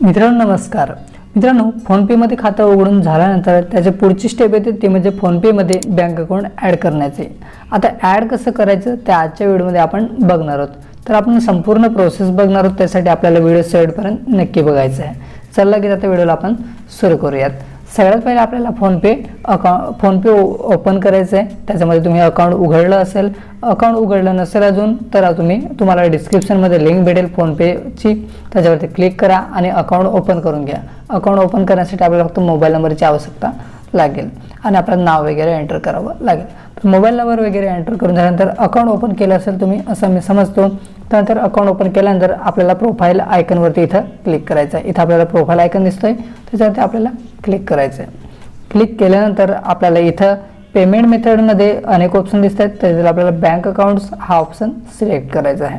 मित्रांनो नमस्कार. मित्रांनो फोनपेमध्ये खातं उघडून झाल्यानंतर त्याचे पुढची स्टेप येते ती म्हणजे फोनपेमध्ये बँक अकाउंट ॲड करण्याचे. आता ॲड कसं करायचं? ते आजच्या व्हिडिओमध्ये आपण बघणार आहोत. तर आपण संपूर्ण प्रोसेस बघणार आहोत त्यासाठी आपल्याला व्हिडिओ शेवटपर्यंत नक्की बघायचं आहे. चला की आता व्हिडिओला आपण सुरू करूयात. सगळ्यात पहिले आपल्याला फोनपे अकाउंट फोनपे ओपन करायचं आहे त्याच्यामध्ये तुम्ही अकाउंट उघडलं असेल अकाउंट उघडलं नसेल अजून तर तुम्ही तुम्हाला डिस्क्रिप्शनमध्ये लिंक भेटेल फोनपेची त्याच्यावरती क्लिक करा आणि अकाउंट ओपन करून घ्या. अकाउंट ओपन करण्यासाठी आपल्याला फक्त मोबाईल नंबरची आवश्यकता लागेल. आणि आपलं नाव वगैरे एंटर करावं लागेल. तर मोबाईल नंबर वगैरे एंटर करून झाल्यानंतर अकाउंट ओपन केलं असेल तुम्ही असं मी समजतो. त्यानंतर अकाउंट ओपन केल्यानंतर आपल्याला प्रोफाईल आयकनवरती इथं क्लिक करायचं आहे इथं आपल्याला प्रोफाईल आयकन दिसतोय. त्याच्यावरती आपल्याला क्लिक करायचं आहे क्लिक केल्यानंतर आपल्याला इथं पेमेंट मेथडमध्ये अनेक ऑप्शन दिसत आहेत त्याच्यात आपल्याला बँक अकाउंट्स हा ऑप्शन सिलेक्ट करायचा आहे.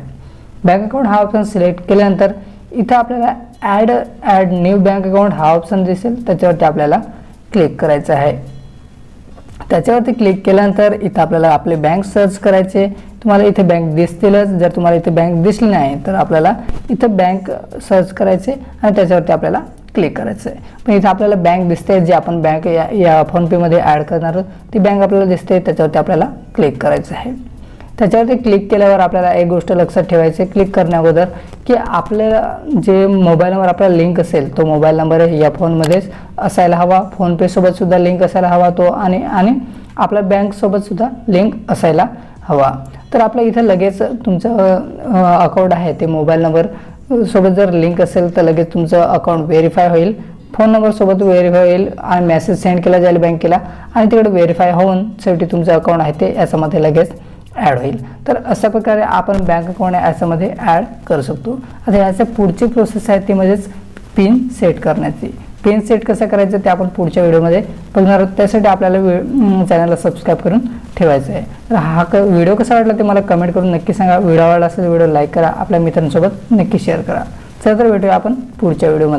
बँक अकाउंट हा ऑप्शन सिलेक्ट केल्यानंतर इथं आपल्याला add add new bank account हा ऑप्शन दिसेल. त्याच्यावरती आपल्याला क्लिक करायचं आहे. त्याच्यावरती क्लिक केल्यानंतर इथं आपल्याला आपले बँक सर्च करायचे. तुम्हाला इथे बँक दिसतीलच. जर तुम्हाला इथे बँक दिसली नाही तर आपल्याला इथं बँक सर्च करायचे आणि त्याच्यावरती आपल्याला क्लिक करायचं आहे पण इथं आपल्याला बँक दिसते जे आपण बँक या या फोनपेमध्ये ॲड करणार आहोत ती बँक आपल्याला दिसते त्याच्यावरती आपल्याला क्लिक करायचं आहे. त्याच्यावरती क्लिक केल्यावर आपल्याला एक गोष्ट लक्षात ठेवायची क्लिक करण्या अगोदर की आपल्याला जे मोबाईल नंबर आपला लिंक असेल तो मोबाईल नंबर या फोनमध्येच असायला हवा. फोनपेसोबतसुद्धा लिंक असायला हवा तो आणि आणि आपल्या बँकसोबतसुद्धा लिंक असायला हवा. तर आपलं इथं लगेच तुमचं अकाउंट आहे ते मोबाईल नंबर सोबत जर लिंक असेल तर लगेच तुमचं अकाउंट व्हेरीफाय होईल. फोन नंबरसोबत व्हेरीफाय होईल आणि मेसेज सेंड केला जाईल बँकेला आणि तिकडे व्हेरीफाय होऊन शेवटी तुमचं अकाउंट आहे ते याच्यामध्ये लगेच ॲड होईल. तर अशा प्रकारे आपण बँक अकाउंट याच्यामध्ये ॲड करू शकतो. आता याच्या पुढची प्रोसेस आहे ती म्हणजेच पिन सेट करण्याची. पेन सेट कसं करायचं ते आपण पुढच्या व्हिडिओमध्ये बघणार आहोत. त्यासाठी आपल्याला चॅनलला सबस्क्राईब करून ठेवायचं आहे. तर हा क व्हिडिओ कसा वाटला ते मला कमेंट करून नक्की सांगा. व्हिडिओ आवडला असेल व्हिडिओ लाईक करा. आपल्या मित्रांसोबत नक्की शेअर करा. चला तर भेटूया आपण पुढच्या व्हिडिओमध्ये.